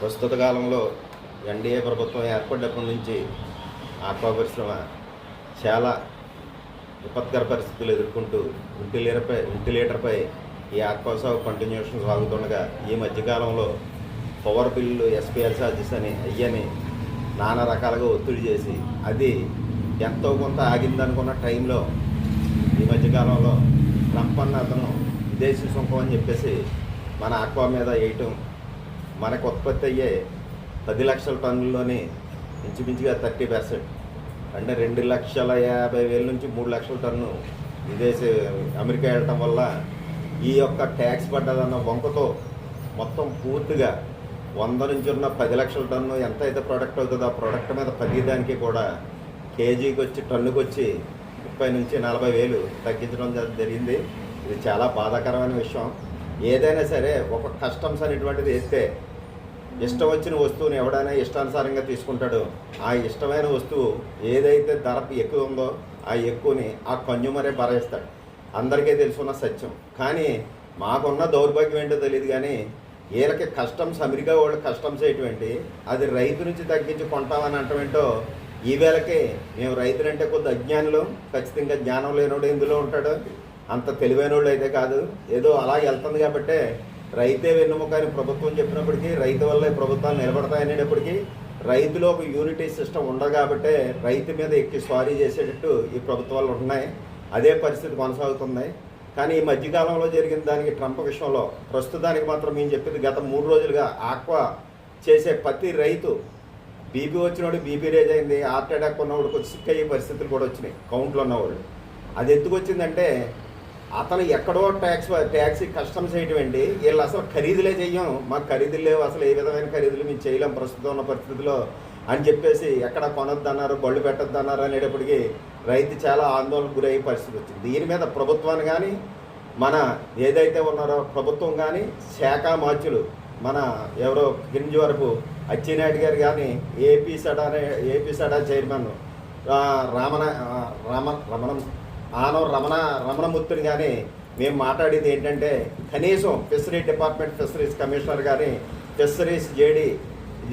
ప్రస్తుత కాలంలో ఎన్డీఏ ప్రభుత్వం ఏర్పడినప్పటి నుంచి ఆక్వా పరిశ్రమ చాలా విపత్కర పరిస్థితులు ఎదుర్కొంటూ ఇంటి లీటర్పై లీటర్పై ఈ ఆక్వా సాగు కంటిన్యూషన్ సాగుతుండగా ఈ మధ్యకాలంలో పవర్ బిల్లు ఎస్పీఎల్ ఛార్జెస్ అని అయ్యని నానా రకాలుగా ఒత్తిడి చేసి అది ఎంతో కొంత ఆగిందనుకున్న టైంలో ఈ మధ్యకాలంలో ట్రంప్ అన్న అతను విదేశీ సుంకం అని చెప్పేసి మన ఆక్వా మీద వేయటం మనకు ఉత్పత్తి అయ్యే పది లక్షల టన్నుల్లోని ఇంచుమించుగా థర్టీ పర్సెంట్. అంటే రెండు లక్షల యాభై వేల నుంచి మూడు లక్షల టన్ను విదేశీ అమెరికా వెళ్ళటం వల్ల ఈ యొక్క ట్యాక్స్ పడ్డదన్న వంకతో మొత్తం పూర్తిగా వంద నుంచి ఉన్న పది లక్షల టన్ను ఎంత అయితే ప్రోడక్ట్ అవుతుందో ఆ ప్రోడక్ట్ మీద ప్రతిదానికి కూడా కేజీకి వచ్చి టన్నుకి వచ్చి ముప్పై నుంచి నలభై వేలు తగ్గించడం జరిగింది. ఇది చాలా బాధాకరమైన విషయం. ఏదైనా సరే ఒక కస్టమ్స్ అనేటువంటిది వేస్తే ఇష్టం వచ్చిన వస్తువుని ఎవడైనా ఇష్టానుసారంగా తీసుకుంటాడో. ఆ ఇష్టమైన వస్తువు ఏదైతే ధర ఎక్కువ ఉందో ఆ ఎక్కువని ఆ కన్యూమరే భరేస్తాడు. అందరికీ తెలుసున్న సత్యం. కానీ మాకున్న దౌర్భాగ్యం ఏంటో తెలియదు కానీ వీళ్ళకి కస్టమ్స్ అమెరికా వాళ్ళు కస్టమ్స్ ఏంటి అది రైతు నుంచి తగ్గించి కొంటామని అంటమేంటో ఈ వేళకి మేము రైతులంటే కొద్ది అజ్ఞానులు ఖచ్చితంగా జ్ఞానం లేనోడు ఇందులో ఉంటాడు. అంత తెలివైన వాళ్ళు అయితే కాదు. ఏదో అలా వెళ్తుంది కాబట్టే రైతే వెన్నుముక అని ప్రభుత్వం చెప్పినప్పటికీ రైతు వల్లే ప్రభుత్వాలు నిలబడతాయనేటప్పటికీ రైతులో ఒక యూనిటీ సిస్టమ్ ఉండదు కాబట్టే రైతు మీద ఎక్కి స్వారీ చేసేటట్టు ఈ ప్రభుత్వాలు ఉన్నాయి అదే పరిస్థితి కొనసాగుతుంది. కానీ ఈ మధ్యకాలంలో జరిగిన దానికి ట్రంప్ విషయంలో ప్రస్తుతానికి మాత్రం మేము చెప్పింది గత మూడు రోజులుగా ఆక్వా చేసే ప్రతి రైతు బీపీ వచ్చినోడు బీపీ రేజ్ అయింది హార్ట్ అటాక్ ఉన్నవాడు కొంచెం సిక్ అయ్యే పరిస్థితులు కూడా వచ్చినాయి కౌంట్లో ఉన్నవాళ్ళు. అది ఎందుకు వచ్చిందంటే అతను ఎక్కడో ట్యాక్స్ ట్యాక్సీ కస్టమ్స్ చేయటమండి వీళ్ళు అసలు ఖరీదులే చెయ్యం మాకు ఖరీదులు లేవు. అసలు ఏ విధమైన ఖరీదులు మేము చేయలేం ప్రస్తుతం ఉన్న పరిస్థితిలో అని చెప్పేసి ఎక్కడ కొనొద్దన్నారు బళ్ళు పెట్టొద్దన్నారు అనేటప్పటికీ రైతు చాలా ఆందోళనకు గురయ్యే పరిస్థితి వచ్చింది. దీని మీద ప్రభుత్వాన్ని కానీ మన ఏదైతే ఉన్నారో ప్రభుత్వం కానీ శాఖ మార్చులు మన ఎవరో గింజ వరకు అచ్చినాయుడు గారు కానీ AP SADA AP SADA chairman రామన Rama Ramana ఆనవ రమణ రమణమూర్తిని కానీ మేము మాట్లాడేది ఏంటంటే కనీసం ఫిషరీ డిపార్ట్మెంట్ ఫిషరీస్ కమిషనర్ కానీ ఫిషరీస్ జేడి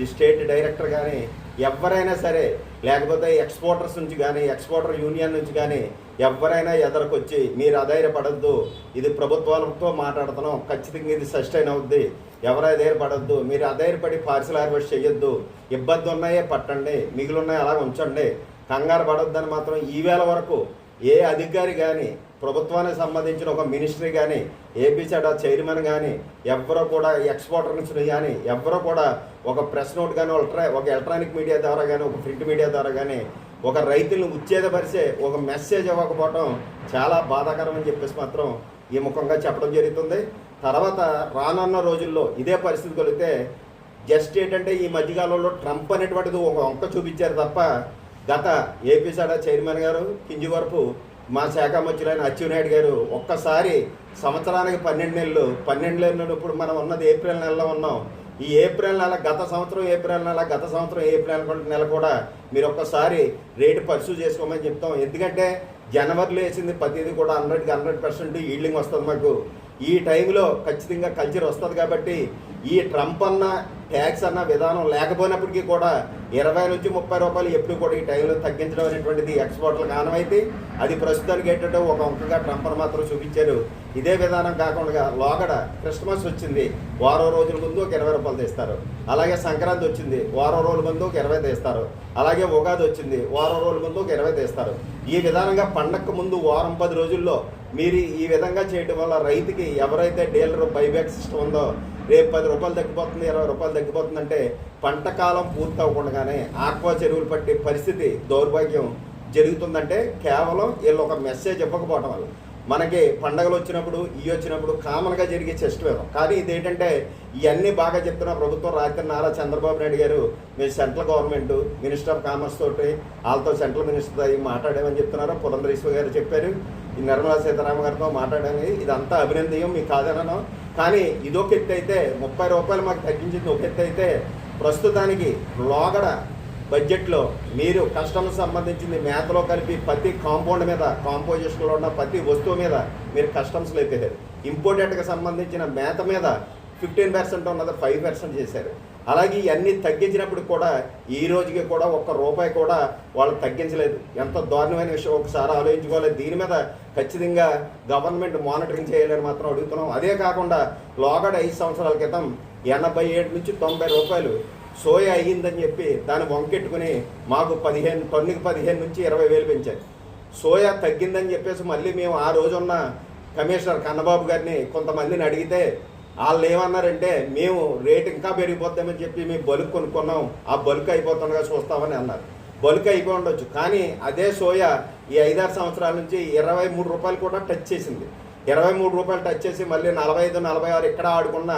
స్టేట్ డైరెక్టర్ కానీ ఎవరైనా సరే లేకపోతే ఎక్స్పోర్టర్స్ నుంచి కానీ ఎక్స్పోర్టర్ యూనియన్ నుంచి కానీ ఎవరైనా ఎదరకొచ్చి మీరు అధైర్యపడద్దు ఇది ప్రభుత్వాలతో మాట్లాడుతున్నాం ఖచ్చితంగా ఇది సస్టైన్ అవుద్ది ఎవరు అధైర్యపడద్దు మీరు అధైర్యపడి పార్సల్ హార్వెస్ట్ చేయొద్దు ఇబ్బంది ఉన్నాయే పట్టండి మిగిలిన్నాయి అలా ఉంచండి కంగారు పడొద్దని మాత్రం ఈవేళ వరకు ఏ అధికారి కానీ ప్రభుత్వానికి సంబంధించిన ఒక మినిస్ట్రీ కానీ ఏపీ చైర్మన్ కానీ ఎవరో కూడా ఎక్స్పోర్టర్ నుంచి కానీ ఎవరో కూడా ఒక ప్రెస్ నోట్ కానీ అల్ట్రా ఒక ఎలక్ట్రానిక్ మీడియా ద్వారా కానీ ఒక ప్రింట్ మీడియా ద్వారా కానీ ఒక రైతులను ఉచ్ఛేదపరిచే ఒక మెసేజ్ ఇవ్వకపోవడం చాలా బాధాకరం అని చెప్పేసి మాత్రం ఈ ముఖంగా చెప్పడం జరుగుతుంది. తర్వాత రానున్న రోజుల్లో ఇదే పరిస్థితి కలిగితే జస్ట్ ఏంటంటే ఈ మధ్యకాలంలో ట్రంప్ అనేటువంటిది ఒక వంక చూపించారు తప్ప గత ఏపీసాడ చైర్మన్ గారు కింది వరపు మా శాఖ మంత్రులైన అచ్చెన్నాయుడు గారు ఒక్కసారి సంవత్సరానికి పన్నెండు నెలలు పన్నెండు నెలలు ఇప్పుడు మనం ఉన్నది ఏప్రిల్ నెలలో ఉన్నాం. ఈ ఏప్రిల్ నెల గత సంవత్సరం ఏప్రిల్ నెల గత సంవత్సరం ఏప్రిల్ నెల కూడా మీరు ఒక్కసారి రేటు పర్సూ చేసుకోమని చెప్తాం. ఎందుకంటే జనవరిలో వేసింది ప్రతిదీ కూడా హండ్రెడ్కి హండ్రెడ్ పర్సెంట్ ఈల్డింగ్ వస్తుంది మాకు. ఈ టైంలో ఖచ్చితంగా కల్చర్ వస్తుంది కాబట్టి ఈ ట్రంప్ అన్న ట్యాక్స్ అన్న విధానం లేకపోయినప్పటికీ కూడా ఇరవై నుంచి ముప్పై రూపాయలు ఎప్పుడు కూడా ఈ టైంలో తగ్గించడం అనేటువంటిది ఎక్స్పోర్ట్లకు ఆనమైతే అది ప్రస్తుతానికి ఏంటంటే ఒక ఒక్కగా ట్రంప్ను మాత్రం చూపించారు. ఇదే విధానం కాకుండా లోగడ క్రిస్మస్ వచ్చింది. వారం రోజుల ముందు ఒక ఇరవై రూపాయలు తీస్తారు. అలాగే సంక్రాంతి వచ్చింది. వారం రోజుల ముందు ఒక ఇరవై తీస్తారు. అలాగే ఉగాది వచ్చింది. వారం రోజుల ముందు ఒక ఇరవై తీస్తారు. ఈ విధానంగా పండగకు ముందు వారం పది రోజుల్లో మీరు ఈ విధంగా చేయడం వల్ల రైతుకి ఎవరైతే డీలర్ బైబ్యాక్ సిస్టమ్ ఉందో రేపు పది రూపాయలు తగ్గిపోతుంది ఇరవై రూపాయలు తగ్గిపోతుందంటే పంట కాలం పూర్తి అవ్వకుండానే ఆక్వా చెరువులు పట్టే పరిస్థితి దౌర్భాగ్యం జరుగుతుందంటే కేవలం వీళ్ళు ఒక మెసేజ్ ఇవ్వకపోవడం వల్ల. మనకి పండగలు వచ్చినప్పుడు ఇవి వచ్చినప్పుడు కామన్గా జరిగే చెస్ట్ వేరు. కానీ ఇదేంటంటే ఇవన్నీ బాగా చెప్తున్న ప్రభుత్వం రాత్రి నారా చంద్రబాబు నాయుడు గారు మీరు central government minister of commerce తోటి వాళ్ళతో సెంట్రల్ మినిస్టర్ అయ్యి మాట్లాడామని చెప్తున్నారు. పురంధరేశ్వర గారు చెప్పారు. ఈ నిర్మలా సీతారామ గారితో మాట్లాడడానికి ఇదంతా అభినందనీయం మీకు కాదనను. కానీ ఇదొక ఎత్తు అయితే ముప్పై రూపాయలు మాకు తగ్గించింది ఒక ఎత్తు అయితే ప్రస్తుతానికి లోగడ బడ్జెట్లో మీరు కస్టమర్ సంబంధించింది మేతలో కలిపి ప్రతి కాంపౌండ్ మీద కాంపోజిషన్లో ఉన్న ప్రతి వస్తువు మీద మీరు కస్టమ్స్ లేపారు ఇంపోర్టెడ్కి సంబంధించిన మేత మీద ఫిఫ్టీన్ పర్సెంట్ ఉన్నది ఫైవ్ పర్సెంట్ చేశారు. అలాగే ఇవన్నీ తగ్గించినప్పుడు కూడా ఈ రోజుకి కూడా ఒక్క రూపాయి కూడా వాళ్ళు తగ్గించలేదు. ఎంత దారుణమైన విషయం. ఒకసారి ఆలోచించుకోవాలి. దీని మీద ఖచ్చితంగా గవర్నమెంట్ మానిటరింగ్ చేయాలని మాత్రం అడుగుతున్నాం. అదే కాకుండా లోగడ ఐదు సంవత్సరాల క్రితం ఎనభై ఏడు నుంచి తొంభై రూపాయలు సోయా అయ్యిందని చెప్పి దాన్ని వంకెట్టుకుని మాకు పదిహేను టన్నుకి పదిహేను నుంచి ఇరవై వేలు పెంచారు. సోయా తగ్గిందని చెప్పేసి మళ్ళీ మేము ఆ రోజున్న కమిషనర్ కన్నబాబు గారిని కొంతమందిని అడిగితే వాళ్ళు ఏమన్నారంటే మేము రేట్ ఇంకా పెరిగిపోతామని చెప్పి మేము బలుక్ కొనుక్కున్నాం. ఆ బల్క్ అయిపోతుండగా చూస్తామని అన్నారు. బలుక్ అయిపోయి ఉండొచ్చు. కానీ అదే సోయా ఈ ఐదారు సంవత్సరాల నుంచి ఇరవై మూడు రూపాయలు కూడా టచ్ చేసింది. ఇరవై మూడు రూపాయలు టచ్ చేసి మళ్ళీ నలభై ఐదు నలభై ఆరు ఇక్కడ ఆడుకున్న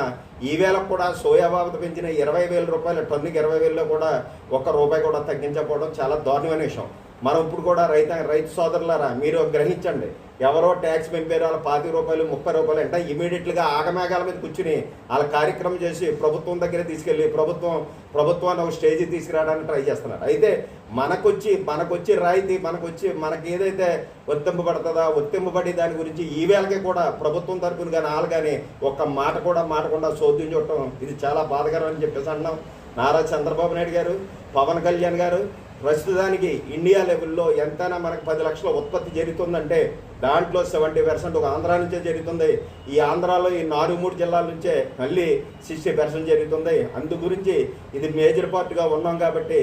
ఈవేళ కూడా సోయా బాబు పెంచిన ఇరవై వేల రూపాయలు టన్నుకి ఇరవై వేలలో కూడా ఒక్క రూపాయి కూడా తగ్గించకపోవడం చాలా దారుణమైన విషయం. మనం ఇప్పుడు కూడా రైత రైతు సోదరులారా మీరు గ్రహించండి. ఎవరో ట్యాక్స్ పెంపారు వాళ్ళ పాతి రూపాయలు ముప్పై రూపాయలు అంటే ఇమీడియట్గా ఆగమేఘాల మీద కూర్చుని వాళ్ళ కార్యక్రమం చేసి ప్రభుత్వం దగ్గర తీసుకెళ్ళి ప్రభుత్వం ప్రభుత్వాన్ని ఒక స్టేజ్ తీసుకురావడానికి ట్రై చేస్తున్నారు. అయితే మనకొచ్చి మనకొచ్చి రాయితీ మనకొచ్చి మనకి ఏదైతే వర్తింపబడుతుందా ఒత్తింపబడి దాని గురించి ఈ కూడా ప్రభుత్వం తరఫున కానీ వాళ్ళు కానీ ఒక్క మాట కూడా మాటకుండా చోద్యం చూడటం ఇది చాలా బాధకరం అని చెప్పేసి అంటున్నాం. నారా చంద్రబాబు నాయుడు గారు పవన్ కళ్యాణ్ గారు ప్రస్తుతానికి ఇండియా లెవెల్లో ఎంతైనా మనకు పది లక్షల ఉత్పత్తి జరుగుతుందంటే దాంట్లో సెవెంటీ పర్సెంట్ ఒక ఆంధ్ర నుంచే జరుగుతుంది. ఈ ఆంధ్రాలో ఈ నాలుగు మూడు జిల్లాల నుంచే మళ్ళీ సిక్స్టీ పర్సెంట్ జరుగుతుంది. అందు గురించి ఇది మేజర్ పార్ట్గా ఉన్నాం కాబట్టి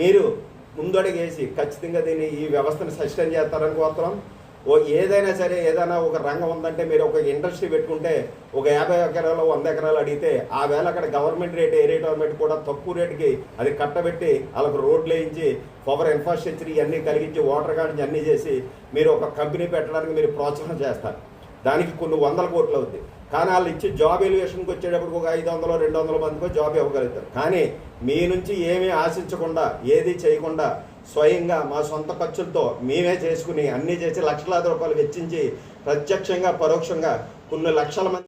మీరు ముందడుగేసి ఖచ్చితంగా దీన్ని ఈ వ్యవస్థను సస్టైన్ చేస్తారని కోరుతున్నాం. ఓ ఏదైనా సరే ఏదైనా ఒక రంగం ఉందంటే మీరు ఒక ఇండస్ట్రీ పెట్టుకుంటే ఒక యాభై ఎకరాలు వంద ఎకరాలు అడిగితే ఆ వేళ అక్కడ గవర్నమెంట్ రేట్ ఏ రేట్ గవర్నమెంట్ కూడా తక్కువ రేటుకి అది కట్టబెట్టి వాళ్ళకు రోడ్లు వేయించి పవర్ ఇన్ఫ్రాస్ట్రక్చర్ ఇవన్నీ కలిగించి వాటర్ గార్డెన్స్ అన్నీ చేసి మీరు ఒక కంపెనీ పెట్టడానికి మీరు ప్రోత్సాహం చేస్తారు. దానికి కొన్ని వందల కోట్లు అవుద్ది. కానీ వాళ్ళు ఇచ్చి జాబ్ ఎలివేషన్కి వచ్చేటప్పుడు ఒక ఐదు వందలు రెండు వందల మందికో జాబ్ ఇవ్వగలుగుతారు. కానీ మీ నుంచి ఏమీ ఆశించకుండా ఏది చేయకుండా స్వయంగా మా సొంత ఖర్చులతో మేమే చేసుకుని అన్నీ చేసి లక్షలాది రూపాయలు వెచ్చించి ప్రత్యక్షంగా పరోక్షంగా కొన్ని లక్షల మంది